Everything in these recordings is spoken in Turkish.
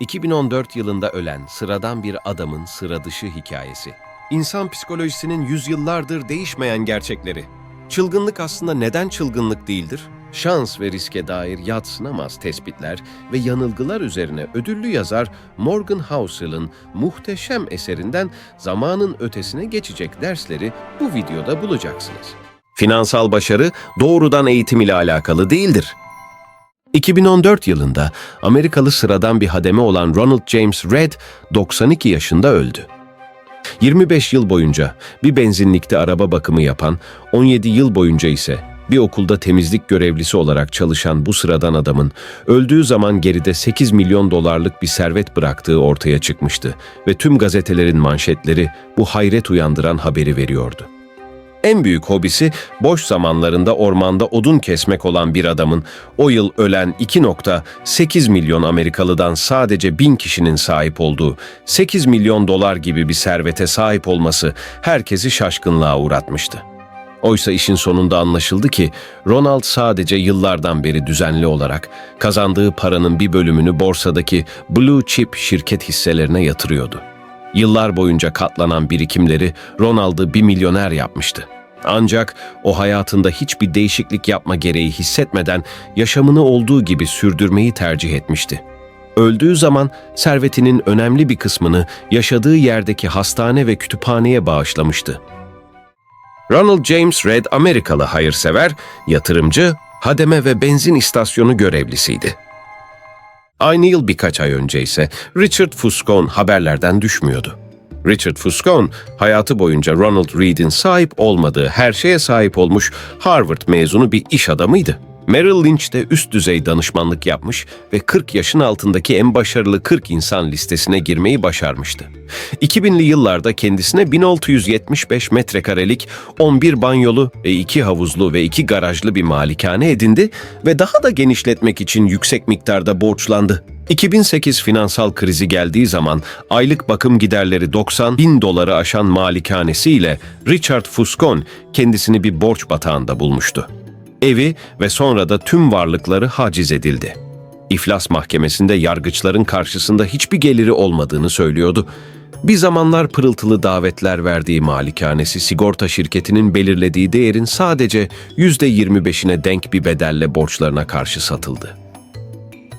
2014 yılında ölen sıradan bir adamın sıra dışı hikayesi. İnsan psikolojisinin yüzyıllardır değişmeyen gerçekleri. Çılgınlık aslında neden çılgınlık değildir? Şans ve riske dair yadsınamaz tespitler ve yanılgılar üzerine ödüllü yazar Morgan Housel'ın muhteşem eserinden zamanın ötesine geçecek dersleri bu videoda bulacaksınız. Finansal başarı doğrudan eğitim ile alakalı değildir. 2014 yılında Amerikalı sıradan bir hademe olan Ronald James Red 92 yaşında öldü. 25 yıl boyunca bir benzinlikte araba bakımı yapan, 17 yıl boyunca ise bir okulda temizlik görevlisi olarak çalışan bu sıradan adamın öldüğü zaman geride 8 milyon dolarlık bir servet bıraktığı ortaya çıkmıştı ve tüm gazetelerin manşetleri bu hayret uyandıran haberi veriyordu. En büyük hobisi boş zamanlarında ormanda odun kesmek olan bir adamın o yıl ölen 2.8 milyon Amerikalıdan sadece bin kişinin sahip olduğu 8 milyon dolar gibi bir servete sahip olması herkesi şaşkınlığa uğratmıştı. Oysa işin sonunda anlaşıldı ki Ronald sadece yıllardan beri düzenli olarak kazandığı paranın bir bölümünü borsadaki Blue Chip şirket hisselerine yatırıyordu. Yıllar boyunca katlanan birikimleri Ronald'ı bir milyoner yapmıştı. Ancak o hayatında hiçbir değişiklik yapma gereği hissetmeden yaşamını olduğu gibi sürdürmeyi tercih etmişti. Öldüğü zaman servetinin önemli bir kısmını yaşadığı yerdeki hastane ve kütüphaneye bağışlamıştı. Ronald James Red Amerikalı hayırsever, yatırımcı, hademe ve benzin istasyonu görevlisiydi. Aynı yıl birkaç ay önce ise Richard Fuscon haberlerden düşmüyordu. Richard Fuscon hayatı boyunca Ronald Reed'in sahip olmadığı her şeye sahip olmuş Harvard mezunu bir iş adamıydı. Merrill Lynch'te üst düzey danışmanlık yapmış ve 40 yaşın altındaki en başarılı 40 insan listesine girmeyi başarmıştı. 2000'li yıllarda kendisine 1675 metrekarelik 11 banyolu ve 2 havuzlu ve 2 garajlı bir malikane edindi ve daha da genişletmek için yüksek miktarda borçlandı. 2008 finansal krizi geldiği zaman aylık bakım giderleri 90 bin doları aşan malikanesiyle Richard Fuscon kendisini bir borç batağında bulmuştu. Evi ve sonra da tüm varlıkları haciz edildi. İflas mahkemesinde yargıçların karşısında hiçbir geliri olmadığını söylüyordu. Bir zamanlar pırıltılı davetler verdiği malikanesi sigorta şirketinin belirlediği değerin sadece %25'ine denk bir bedelle borçlarına karşı satıldı.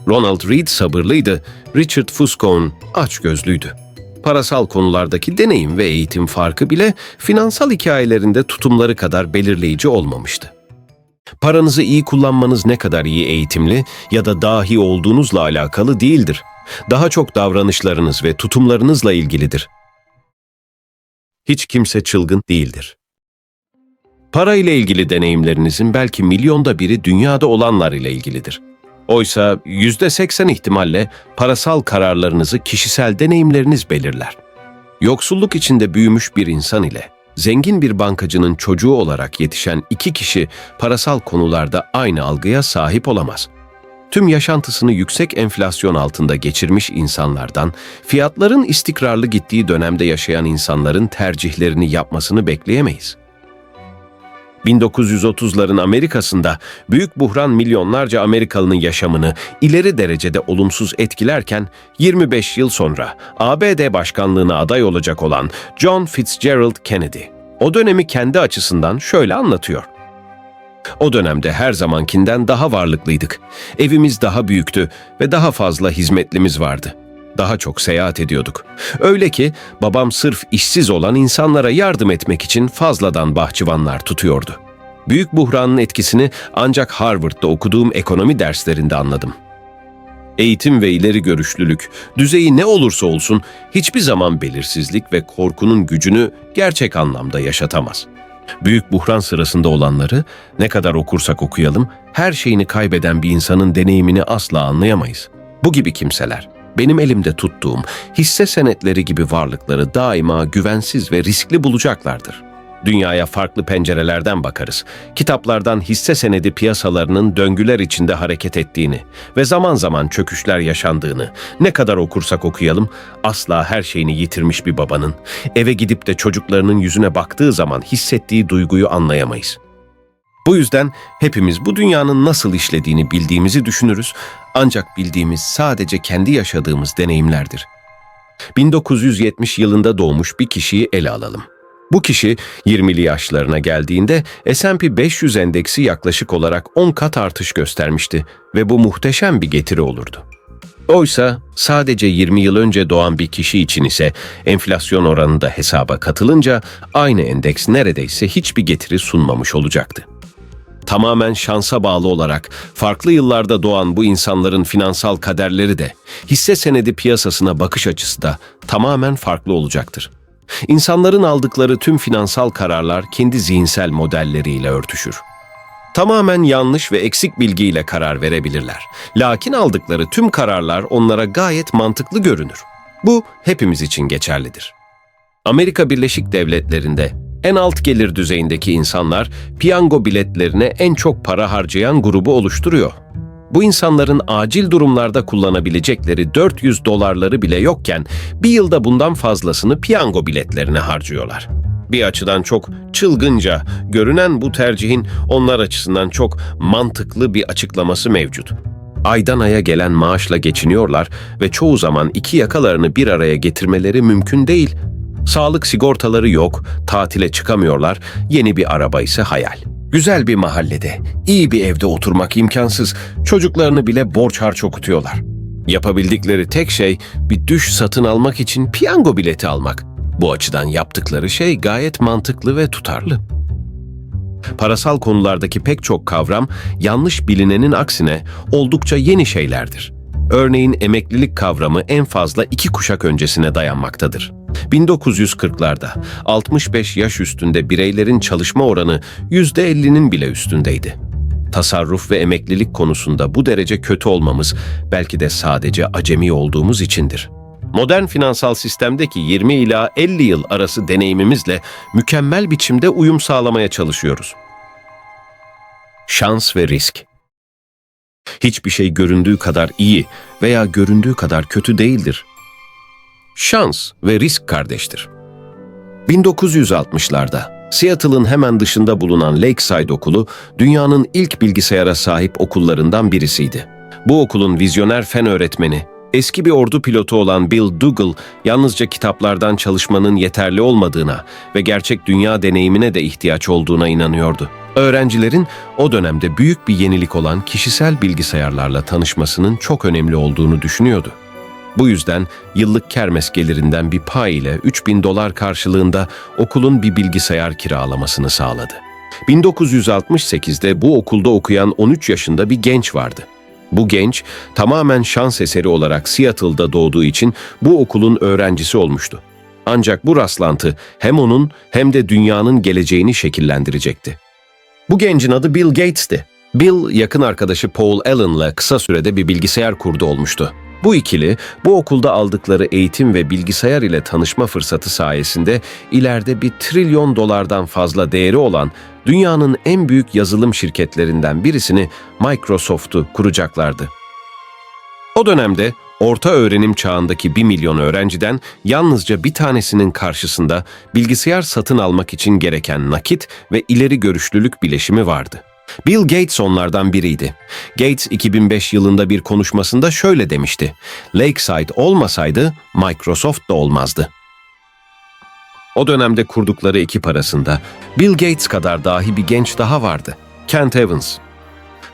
Ronald Reed sabırlıydı, Richard Fuscon açgözlüydü. Parasal konulardaki deneyim ve eğitim farkı bile finansal hikayelerinde tutumları kadar belirleyici olmamıştı. Paranızı iyi kullanmanız ne kadar iyi eğitimli ya da dahi olduğunuzla alakalı değildir. Daha çok davranışlarınız ve tutumlarınızla ilgilidir. Hiç kimse çılgın değildir. Para ile ilgili deneyimlerinizin belki milyonda biri dünyada olanlar ile ilgilidir. Oysa yüzde seksen ihtimalle parasal kararlarınızı kişisel deneyimleriniz belirler. Yoksulluk içinde büyümüş bir insan ile zengin bir bankacının çocuğu olarak yetişen iki kişi parasal konularda aynı algıya sahip olamaz. Tüm yaşantısını yüksek enflasyon altında geçirmiş insanlardan, fiyatların istikrarlı gittiği dönemde yaşayan insanların tercihlerini yapmasını bekleyemeyiz. 1930'ların Amerika'sında büyük buhran milyonlarca Amerikalının yaşamını ileri derecede olumsuz etkilerken 25 yıl sonra ABD başkanlığına aday olacak olan John Fitzgerald Kennedy o dönemi kendi açısından şöyle anlatıyor. O dönemde her zamankinden daha varlıklıydık. Evimiz daha büyüktü ve daha fazla hizmetlimiz vardı. Daha çok seyahat ediyorduk. Öyle ki babam sırf işsiz olan insanlara yardım etmek için fazladan bahçıvanlar tutuyordu. Büyük buhranın etkisini ancak Harvard'da okuduğum ekonomi derslerinde anladım. Eğitim ve ileri görüşlülük, düzeyi ne olursa olsun hiçbir zaman belirsizlik ve korkunun gücünü gerçek anlamda yaşatamaz. Büyük buhran sırasında olanları ne kadar okursak okuyalım, her şeyini kaybeden bir insanın deneyimini asla anlayamayız. Bu gibi kimseler, benim elimde tuttuğum hisse senetleri gibi varlıkları daima güvensiz ve riskli bulacaklardır. Dünyaya farklı pencerelerden bakarız. Kitaplardan hisse senedi piyasalarının döngüler içinde hareket ettiğini ve zaman zaman çöküşler yaşandığını ne kadar okursak okuyalım asla her şeyini yitirmiş bir babanın eve gidip de çocuklarının yüzüne baktığı zaman hissettiği duyguyu anlayamayız. Bu yüzden hepimiz bu dünyanın nasıl işlediğini bildiğimizi düşünürüz ancak bildiğimiz sadece kendi yaşadığımız deneyimlerdir. 1970 yılında doğmuş bir kişiyi ele alalım. Bu kişi 20'li yaşlarına geldiğinde S&P 500 endeksi yaklaşık olarak 10 kat artış göstermişti ve bu muhteşem bir getiri olurdu. Oysa sadece 20 yıl önce doğan bir kişi için ise enflasyon oranı da hesaba katılınca aynı endeks neredeyse hiçbir getiri sunmamış olacaktı. Tamamen şansa bağlı olarak farklı yıllarda doğan bu insanların finansal kaderleri de, hisse senedi piyasasına bakış açısı da tamamen farklı olacaktır. İnsanların aldıkları tüm finansal kararlar kendi zihinsel modelleriyle örtüşür. Tamamen yanlış ve eksik bilgiyle karar verebilirler. Lakin aldıkları tüm kararlar onlara gayet mantıklı görünür. Bu hepimiz için geçerlidir. Amerika Birleşik Devletleri'nde en alt gelir düzeyindeki insanlar piyango biletlerine en çok para harcayan grubu oluşturuyor. Bu insanların acil durumlarda kullanabilecekleri 400 dolarları bile yokken bir yılda bundan fazlasını piyango biletlerine harcıyorlar. Bir açıdan çok çılgınca görünen bu tercihin onlar açısından çok mantıklı bir açıklaması mevcut. Aydan aya gelen maaşla geçiniyorlar ve çoğu zaman iki yakalarını bir araya getirmeleri mümkün değil. Sağlık sigortaları yok, tatile çıkamıyorlar, yeni bir araba ise hayal. Güzel bir mahallede, iyi bir evde oturmak imkansız, çocuklarını bile borç harç okutuyorlar. Yapabildikleri tek şey bir düş satın almak için piyango bileti almak. Bu açıdan yaptıkları şey gayet mantıklı ve tutarlı. Parasal konulardaki pek çok kavram yanlış bilinenin aksine oldukça yeni şeylerdir. Örneğin emeklilik kavramı en fazla iki kuşak öncesine dayanmaktadır. 1940'larda 65 yaş üstünde bireylerin çalışma oranı %50'nin bile üstündeydi. Tasarruf ve emeklilik konusunda bu derece kötü olmamız belki de sadece acemi olduğumuz içindir. Modern finansal sistemdeki 20 ila 50 yıl arası deneyimimizle mükemmel biçimde uyum sağlamaya çalışıyoruz. Şans ve risk Hiçbir şey göründüğü kadar iyi veya göründüğü kadar kötü değildir. Şans ve risk kardeştir. 1960'larda Seattle'ın hemen dışında bulunan Lakeside Okulu dünyanın ilk bilgisayara sahip okullarından birisiydi. Bu okulun vizyoner fen öğretmeni, eski bir ordu pilotu olan Bill Dougal yalnızca kitaplardan çalışmanın yeterli olmadığına ve gerçek dünya deneyimine de ihtiyaç olduğuna inanıyordu. Öğrencilerin o dönemde büyük bir yenilik olan kişisel bilgisayarlarla tanışmasının çok önemli olduğunu düşünüyordu. Bu yüzden yıllık kermes gelirinden bir pay ile 3000 dolar karşılığında okulun bir bilgisayar kiralamasını sağladı. 1968'de bu okulda okuyan 13 yaşında bir genç vardı. Bu genç tamamen şans eseri olarak Seattle'da doğduğu için bu okulun öğrencisi olmuştu. Ancak bu rastlantı hem onun hem de dünyanın geleceğini şekillendirecekti. Bu gencin adı Bill Gates'ti. Bill yakın arkadaşı Paul Allen'la kısa sürede bir bilgisayar kurdu olmuştu. Bu ikili bu okulda aldıkları eğitim ve bilgisayar ile tanışma fırsatı sayesinde ileride bir trilyon dolardan fazla değeri olan dünyanın en büyük yazılım şirketlerinden birisini Microsoft'u kuracaklardı. O dönemde orta öğrenim çağındaki 1 milyon öğrenciden yalnızca bir tanesinin karşısında bilgisayar satın almak için gereken nakit ve ileri görüşlülük bileşimi vardı. Bill Gates onlardan biriydi. Gates 2005 yılında bir konuşmasında şöyle demişti. Lakeside olmasaydı Microsoft da olmazdı. O dönemde kurdukları ekip arasında Bill Gates kadar dahi bir genç daha vardı. Kent Evans.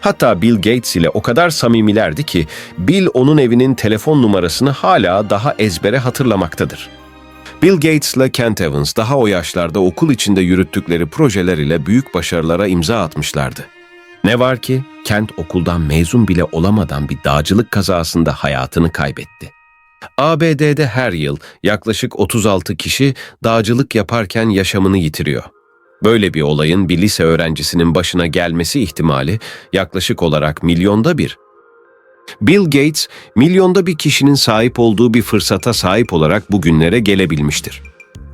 Hatta Bill Gates ile o kadar samimilerdi ki Bill onun evinin telefon numarasını hala daha ezbere hatırlamaktadır. Bill Gates ile Kent Evans daha o yaşlarda okul içinde yürüttükleri projeler ile büyük başarılara imza atmışlardı. Ne var ki Kent okuldan mezun bile olamadan bir dağcılık kazasında hayatını kaybetti. ABD'de her yıl yaklaşık 36 kişi dağcılık yaparken yaşamını yitiriyor. Böyle bir olayın bir lise öğrencisinin başına gelmesi ihtimali yaklaşık olarak milyonda bir. Bill Gates, milyonda bir kişinin sahip olduğu bir fırsata sahip olarak bugünlere gelebilmiştir.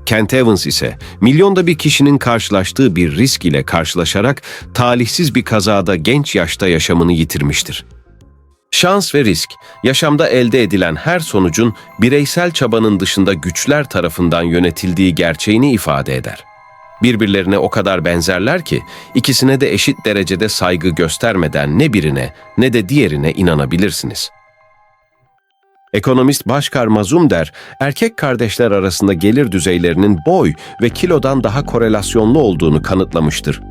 Kent Evans ise milyonda bir kişinin karşılaştığı bir risk ile karşılaşarak talihsiz bir kazada genç yaşta yaşamını yitirmiştir. Şans ve risk, yaşamda elde edilen her sonucun bireysel çabanın dışında güçler tarafından yönetildiği gerçeğini ifade eder. Birbirlerine o kadar benzerler ki ikisine de eşit derecede saygı göstermeden ne birine ne de diğerine inanabilirsiniz. Ekonomist Başkar Mazumder, erkek kardeşler arasında gelir düzeylerinin boy ve kilodan daha korelasyonlu olduğunu kanıtlamıştır.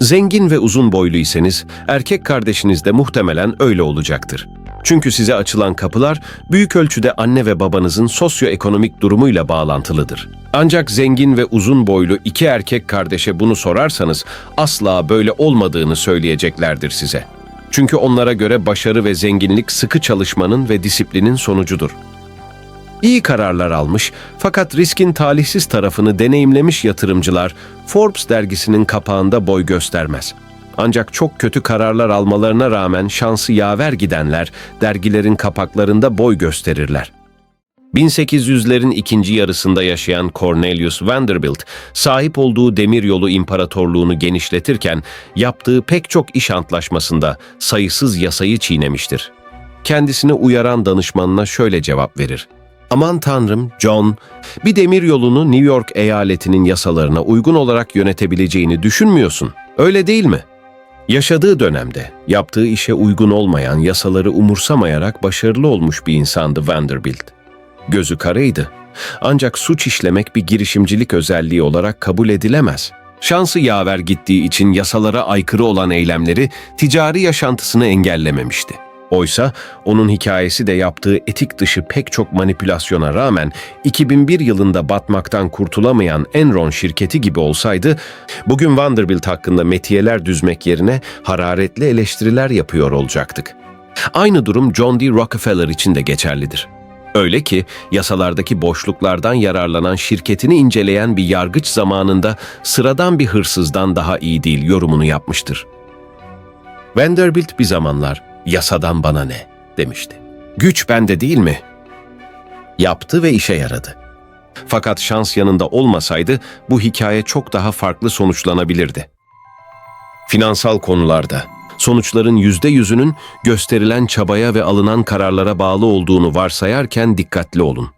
Zengin ve uzun boyluyseniz erkek kardeşiniz de muhtemelen öyle olacaktır. Çünkü size açılan kapılar büyük ölçüde anne ve babanızın sosyoekonomik durumuyla bağlantılıdır. Ancak zengin ve uzun boylu iki erkek kardeşe bunu sorarsanız asla böyle olmadığını söyleyeceklerdir size. Çünkü onlara göre başarı ve zenginlik sıkı çalışmanın ve disiplinin sonucudur. İyi kararlar almış fakat riskin talihsiz tarafını deneyimlemiş yatırımcılar Forbes dergisinin kapağında boy göstermez. Ancak çok kötü kararlar almalarına rağmen şansı yaver gidenler dergilerin kapaklarında boy gösterirler. 1800'lerin ikinci yarısında yaşayan Cornelius Vanderbilt, sahip olduğu demiryolu imparatorluğunu genişletirken yaptığı pek çok iş antlaşmasında sayısız yasayı çiğnemiştir. Kendisini uyaran danışmanına şöyle cevap verir. Aman tanrım John, bir demiryolunu New York eyaletinin yasalarına uygun olarak yönetebileceğini düşünmüyorsun. Öyle değil mi? Yaşadığı dönemde yaptığı işe uygun olmayan yasaları umursamayarak başarılı olmuş bir insandı Vanderbilt. Gözü karaydı. Ancak suç işlemek bir girişimcilik özelliği olarak kabul edilemez. Şansı yaver gittiği için yasalara aykırı olan eylemleri ticari yaşantısını engellememişti. Oysa onun hikayesi de yaptığı etik dışı pek çok manipülasyona rağmen 2001 yılında batmaktan kurtulamayan Enron şirketi gibi olsaydı, bugün Vanderbilt hakkında metiyeler düzmek yerine hararetli eleştiriler yapıyor olacaktık. Aynı durum John D. Rockefeller için de geçerlidir. Öyle ki yasalardaki boşluklardan yararlanan şirketini inceleyen bir yargıç zamanında sıradan bir hırsızdan daha iyi değil yorumunu yapmıştır. Vanderbilt bir zamanlar yasadan bana ne demişti. Güç bende değil mi? Yaptı ve işe yaradı. Fakat şans yanında olmasaydı bu hikaye çok daha farklı sonuçlanabilirdi. Finansal konularda sonuçların yüzde yüzünün gösterilen çabaya ve alınan kararlara bağlı olduğunu varsayarken dikkatli olun.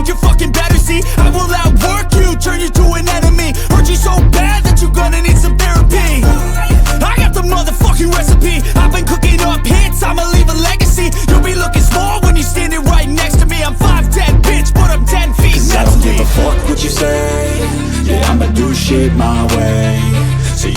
Think you're fucking better. See, I will outwork you, turn you to an enemy. Hurt you so bad that you're gonna need some therapy. I got the motherfucking recipe. I've been cooking up hits, I'ma leave a legacy. You'll be looking small when you're standing right next to me. I'm 5'10, bitch, but I'm 10 feet Cause I don't give a fuck what you say Yeah, I'ma do shit my way